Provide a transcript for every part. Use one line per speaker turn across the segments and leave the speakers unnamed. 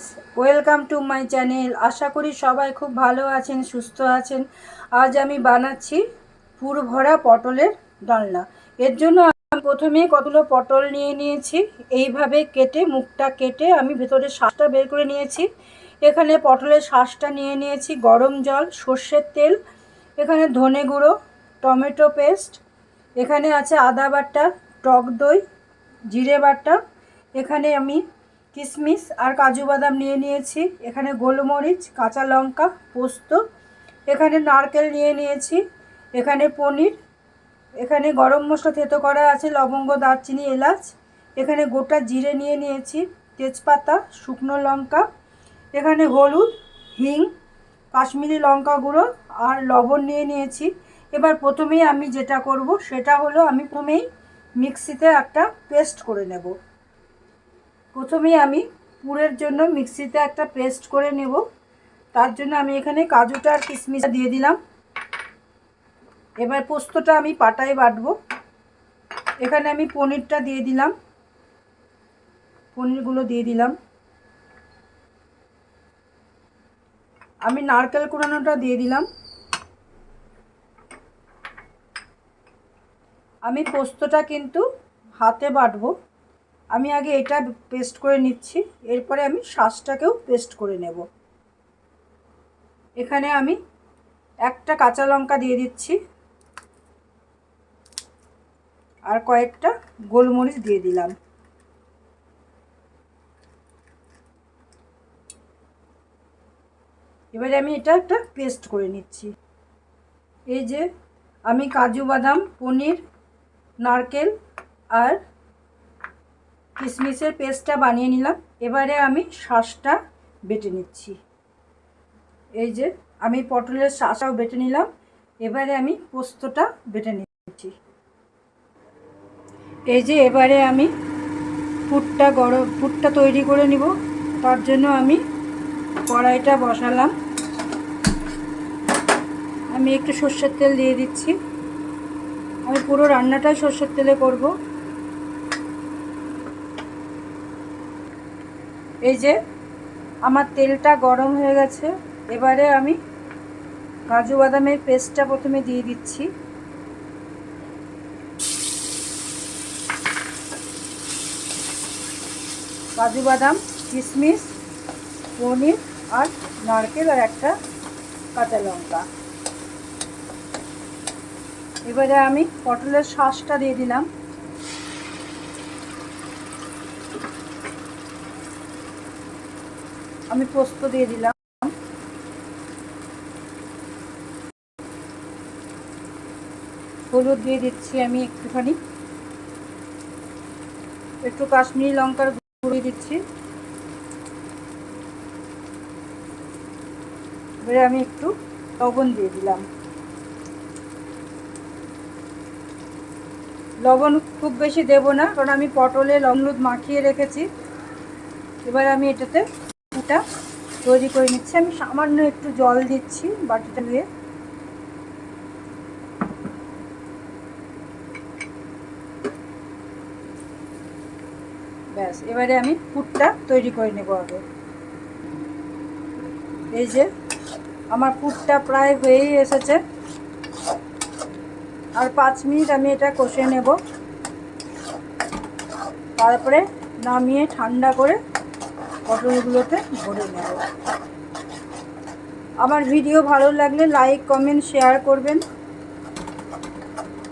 Friends welcome to my channel আশা করি সবাই খুব ভালো আছেন, সুস্থ আছেন। আজ আমি বানাচ্ছি পুর ভরা পটলের ডালনা। এর জন্য আমি প্রথমে কতগুলো পটল নিয়ে নিয়েছি। এইভাবে কেটে, মুখটা কেটে আমি ভেতরে শ্বাসটা বের করে নিয়েছি। এখানে পটলের শ্বাসটা নিয়ে নিয়েছি, গরম জল, সর্ষের তেল, এখানে ধনে গুঁড়ো, টমেটো পেস্ট, এখানে আছে আদা বাটা, টক দই, জিরে বাটা। এখানে আমি কিশমিশ আর কাজু বাদাম নিয়ে নিয়েছি। এখানে গোলমরিচ, কাঁচা লঙ্কা, পোস্ত। এখানে নারকেল নিয়ে নিয়েছি। এখানে পনির। এখানে গরম মশলা থেতো করা আছে লবঙ্গ, দারচিনি, এলাচ। এখানে গোটা জিরে নিয়ে নিয়েছি, তেজপাতা, শুকনো লঙ্কা। এখানে হলুদ, হিং, কাশ্মীরি লঙ্কা গুঁড়ো আর লবণ নিয়ে নিয়েছি। এবার প্রথমেই আমি যেটা করব সেটা হলো আমি প্রথমেই মিক্সিতে একটা পেস্ট করে নেব। প্রথমেই আমি পুরের জন্য মিক্সিতে একটা পেস্ট করে নেব। তার জন্য আমি এখানে কাজুটা আর কিশমিশটা দিয়ে দিলাম। এবার পোস্তটা আমি পাটায় বাটবো। এখানে আমি পনিরটা দিয়ে দিলাম। পনিরগুলো দিয়ে দিলাম। আমি নারকেল কুড়ানোটা দিয়ে দিলাম। আমি পোস্তটা কিন্তু হাতে বাটবো। আমি আগে এটা পেস্ট করে নিচ্ছি, এরপরে আমি শাঁসটাকেও পেস্ট করে নেব। এখানে আমি একটা কাঁচা লঙ্কা দিয়ে দিচ্ছি, আর কয়েকটা গোলমরিচ দিয়ে দিলাম। এবারে আমি এটা একটা পেস্ট করে নিচ্ছি। এই যে আমি কাজু বাদাম, পনির, নারকেল আর কিশমিশের পেস্টটা বানিয়ে নিলাম। এবারে আমি শ্বাসটা বেটে নিচ্ছি। এই যে আমি পটলের শ্বাসটাও বেটে নিলাম। এবারে আমি পোস্তটা বেটে নিচ্ছি। এই যে এবারে আমি পুরটা গরম, পুরটা তৈরি করে নিব। তার জন্য আমি কড়াইটা বসালাম। আমি একটু সর্ষের তেল দিয়ে দিচ্ছি। আমি পুরো রান্নাটাই সর্ষের তেলে করব। এই যে, আমার তেলটা গরম হয়ে গেছে। এবারে আমি কাজু বাদামের পেস্টটা প্রথমে দিয়ে দিচ্ছি। কাজু বাদাম, কিশমিশ, পনির আর নারকেল আর একটা কাঁচা লঙ্কা। এবারে আমি পটলের শ্বাসটা দিয়ে দিলাম। আমি পোস্ত দিয়ে দিলাম। হলুদ দিয়ে দিচ্ছি আমি একটুখানি। একটু কাশ্মীরি লঙ্কার গুঁড়ো দিচ্ছি। এবারে আমি একটু লবণ দিয়ে দিলাম। লবণ খুব বেশি দেব না, কারণ আমি পটলে লবণ মাখিয়ে রেখেছি। এবার আমি এটাতে পুটা তৈরি করে নিচ্ছি। আমি সামান্য একটু জল দিচ্ছি বাটিটা দিয়ে। ব্যাস, এবারে আমি পুরটা তৈরি করে নেব আগে। এই যে, আমার পুরটা প্রায় হয়েই এসেছে। আর পাঁচ মিনিট আমি এটা কষে নেব। তারপরে নামিয়ে ঠান্ডা করে পটলগুলোতে ভরে নেব। আমার ভিডিও ভালো লাগলে লাইক, কমেন্ট, শেয়ার করবেন।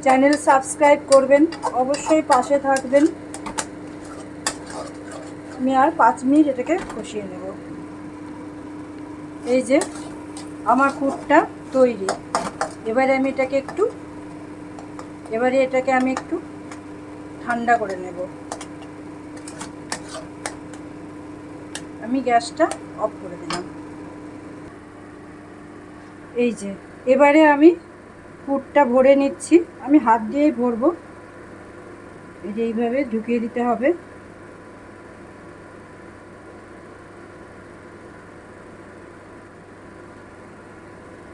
চ্যানেল সাবস্ক্রাইব করবেন। অবশ্যই পাশে থাকবেন। আমি আর পাঁচ মিনিট এটাকে কষিয়ে নেব। এই যে আমার কুটটা তৈরি। এবারে আমি এটাকে একটু, এবারে এটাকে আমি একটু ঠান্ডা করে নেব। আমি গ্যাসটা অফ করে দিলাম। এই যে, এবারে আমি পুরটা ভরে নিচ্ছি। আমি হাত দিয়েই ভরবো। এই যে এইভাবে ঢুকিয়ে দিতে হবে।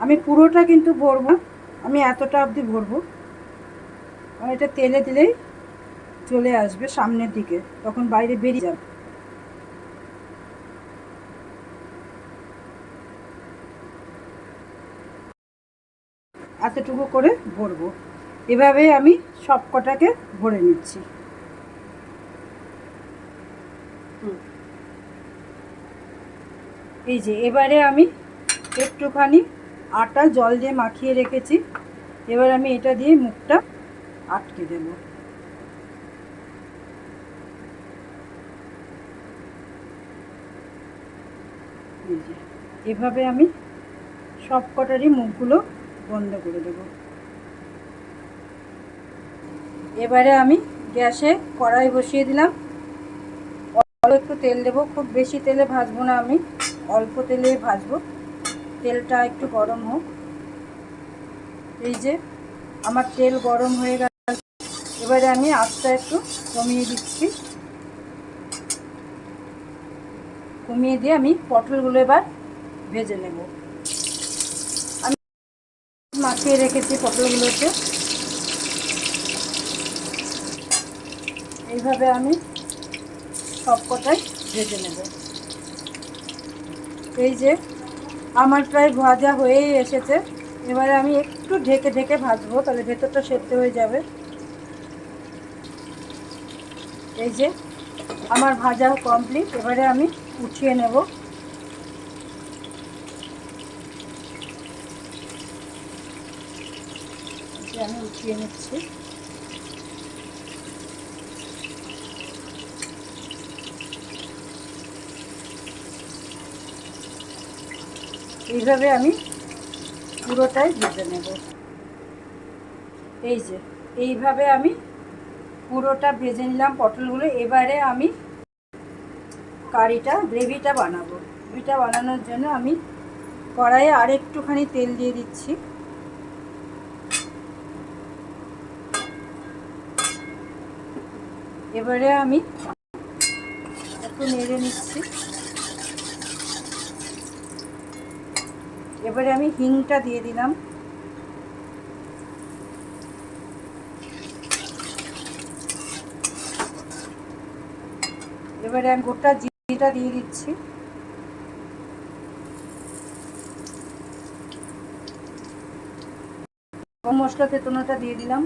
আমি পুরোটা কিন্তু ভরবো, আমি এতটা অবধি ভরবো। আর এটা তেলে দিলেই চলে আসবে সামনের দিকে, তখন বাইরে বেরিয়ে যাবে। এতটুকু করে ভরবো। এভাবে আমি সব কটাকে ভরে নিচ্ছি। এই যে, এবারে আমি একটুখানি আটা, জল দিয়ে মাখিয়ে রেখেছি, এবার আমি এটা দিয়ে মুখটা আটকে দেব। এভাবে আমি সব কটারই মুখগুলো বন্ধ করে দেব। এবারে আমি গ্যাসে কড়াই বসিয়ে দিলাম। অল্প একটু তেল দেবো, খুব বেশি তেলে ভাজবো না আমি, অল্প তেলে ভাজবো। তেলটা একটু গরম হোক। এই যে আমার তেল গরম হয়ে গেল এবারে আমি আস্তে একটু কমিয়ে দিচ্ছি। কমিয়ে দিয়ে আমি পটলগুলো এবার ভেজে নেব। মাখিয়ে রেখেছি পটলগুলোকে। এইভাবে আমি সব কটাই ভেজে নেব। এই যে আমার প্রায় ভাজা হয়েই এসেছে, এবারে আমি একটু ঢেকে ঢেকে ভাজবো, তাহলে ভেতরটা সেদ্ধ হয়ে যাবে। এই যে আমার ভাজা কমপ্লিট এবারে আমি উঠিয়ে নেব। উঠিয়ে নিচ্ছি। এইভাবে আমি পুরোটাই ভেজে নেব। এই যে, এইভাবে আমি পুরোটা ভেজে নিলাম পটলগুলো। এবারে আমি কারিটা, গ্রেভিটা বানাবো। গ্রেভিটা বানানোর জন্য আমি কড়াইয়ে আর একটুখানি তেল দিয়ে দিচ্ছি। এবারে আমি একটু নেড়ে নিচ্ছি। এবারে আমি হিংটা দিয়ে দিলাম। এবারে আমি গোটা জিরেটা দিয়ে দিচ্ছি। গরম মশলা তেতনাটা দিয়ে দিলাম।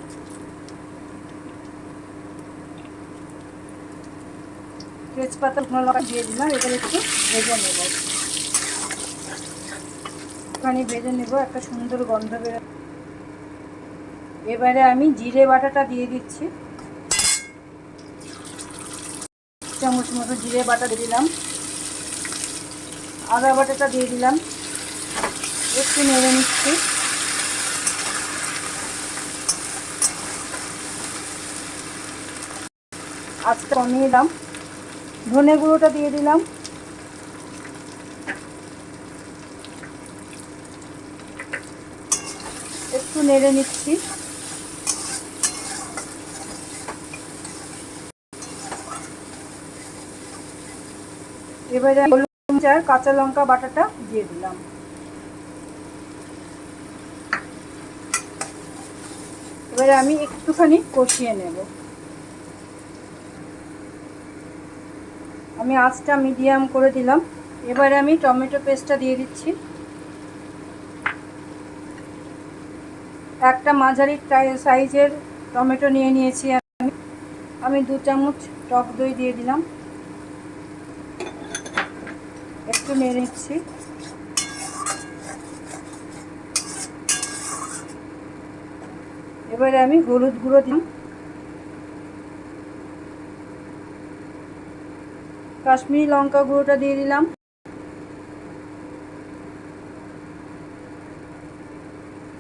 তেজপাতা শুকনো লঙ্কা দিয়ে দিলাম, এবার একটু ভেজে নেব। একটুখানি ভেজে নেব, একটা সুন্দর গন্ধ বেরো এবারে আমি জিরে বাটাটা দিয়ে দিচ্ছি। চামচ মতো জিরে বাটা দিয়ে দিলাম। আদা বাটাটা দিয়ে দিলাম। একটু নেড়ে নিচ্ছি। আজকে কমিয়ে দাম ধনে গুঁড়োটা দিয়ে দিলাম। একটু নেড়ে নিচ্ছি। এবারে চার কাঁচা লঙ্কা বাটাটা দিয়ে দিলাম। এবারে আমি একটুখানি কষিয়ে নেব। আমি আঁচটা মিডিয়াম করে দিলাম। এবারে আমি টমেটো পেস্টটা দিয়ে দিচ্ছি। একটা মাঝারি সাইজের টমেটো নিয়ে নিয়েছি আমি। আমি দু চামচ টক দই দিয়ে দিলাম। একটু নেড়ে নিচ্ছি এবারে আমি হলুদ গুঁড়ো দিলাম। কাশ্মীরি লঙ্কা গুঁড়োটা দিয়ে দিলাম।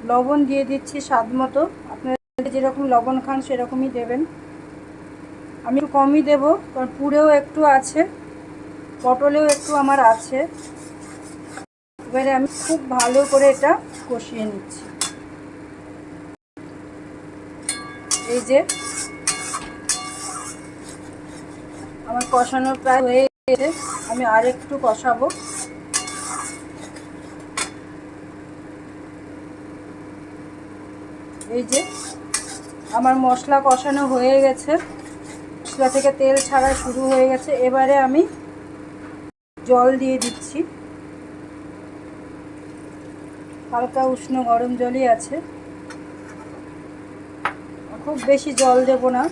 লবণ দিয়ে দিচ্ছি স্বাদ মতো। আপনারা যেরকম লবণ খান সেরকমই দেবেন। আমি একটু কমই দেবো, কারণ পুরেও একটু আছে, পটলেও একটু আমার আছে। এবারে আমি খুব ভালো করে এটা কষিয়ে নিচ্ছি। এই যে আমার কষানো প্রায় হয়ে গেছে। আমি আর একটু কষাবো। এই যে, আমার মশলা কষানো হয়ে গেছে। মশলা থেকে তেল ছাড়া শুরু হয়ে গেছে। এবারে আমি জল দিয়ে দিচ্ছি। হালকা উষ্ণ গরম জলই আছে। খুব বেশি জল দেব না।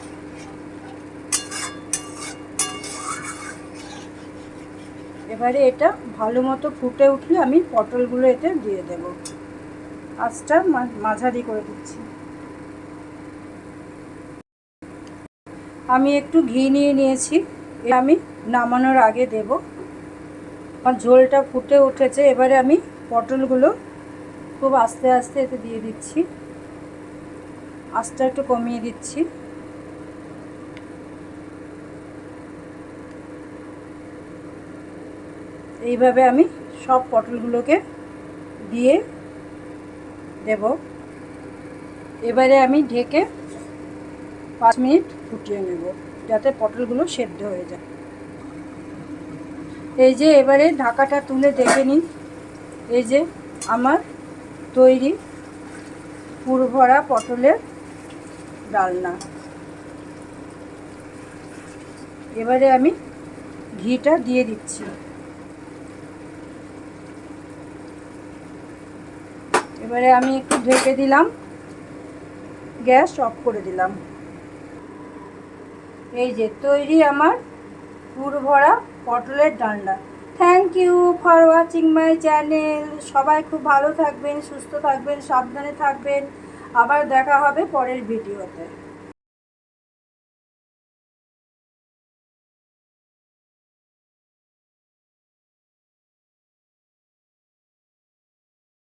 এবারে এটা ভালো মতো ফুটে উঠলে আমি পটলগুলো এতে দিয়ে দেব। আঁচটা মাঝারি করে দিচ্ছি। আমি একটু ঘি নিয়ে নিয়েছি। আমি নামানোর আগে দেব। আমার ঝোলটা ফুটে উঠেছে। এবারে আমি পটলগুলো খুব আস্তে আস্তে এতে দিয়ে দিচ্ছি। আঁচটা একটু কমিয়ে দিচ্ছি। এইভাবে আমি সব পটলগুলোকে দিয়ে দেব। এবারে আমি ঢেকে পাঁচ মিনিট ফুটিয়ে নেব, যাতে পটলগুলো সেদ্ধ হয়ে যায়। এই যে এবারে ঢাকাটা তুলে দেখে নিন, এই যে আমার তৈরি পুরভরা পটলের ডালনা। এবারে আমি ঘিটা দিয়ে দিচ্ছি। এবারে আমি একটু ঢেকে দিলাম। গ্যাস অফ করে দিলাম। এই যে তৈরি আমার পুর ভরা পটলের ডান্ডা। Thank you for watching my channel সবাই খুব ভালো থাকবেন, সুস্থ থাকবেন, সাবধানে থাকবেন। আবার দেখা হবে পরের ভিডিওতে।